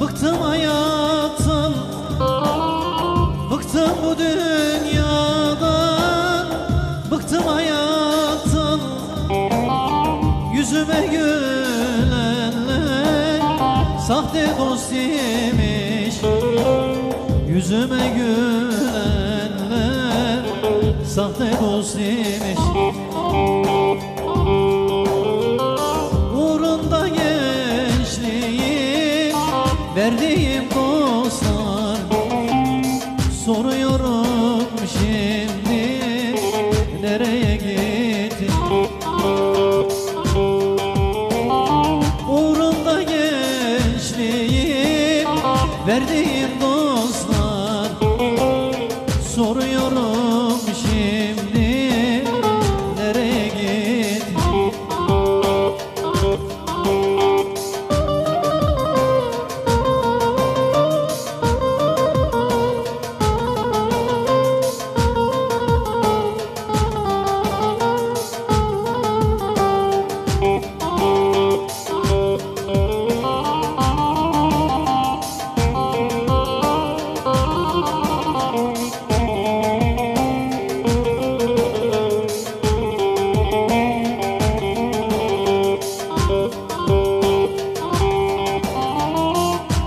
Bıktım hayattan Bıktım bu dünyadan. Bıktım hayattan Yüzüme gülenler. Sahte dost imiş Yüzüme gülenler. Sahte dost imiş Verdiğim dostlar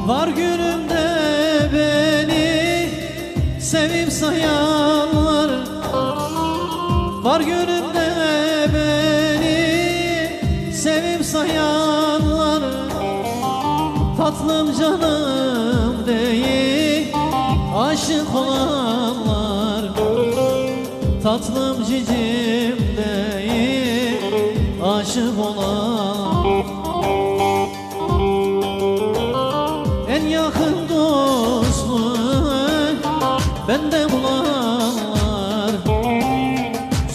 Var günümde beni sevip sayanlar. Var günümde beni sevip sayanlar. Tatlım canım değil aşık olanlar. Tatlım cicim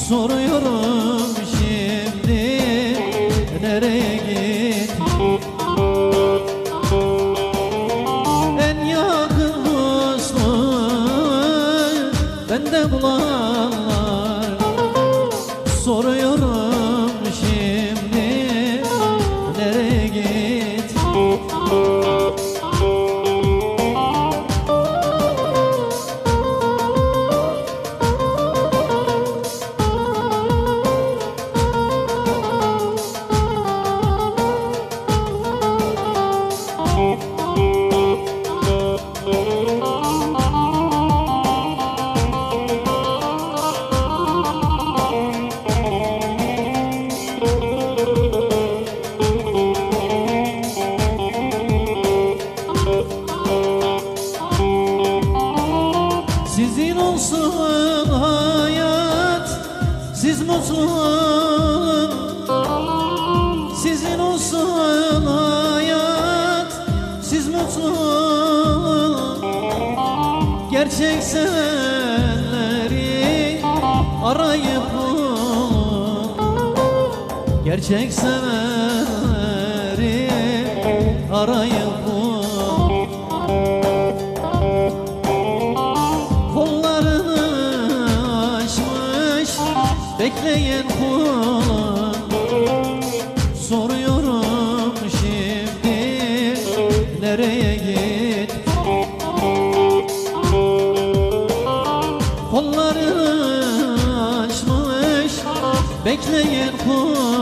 Soruyorum şimdi. Nereye gittin En yakın dostum bende bulanlar Olun Sizin olsun hayat Siz mutlu Gerçek sevenleri arayıp bulun Gerçek sevenleri arayıp bulun bekleyen kulun Soruyorum şimdi nereye git? Kollarını açmış bekleyen kulun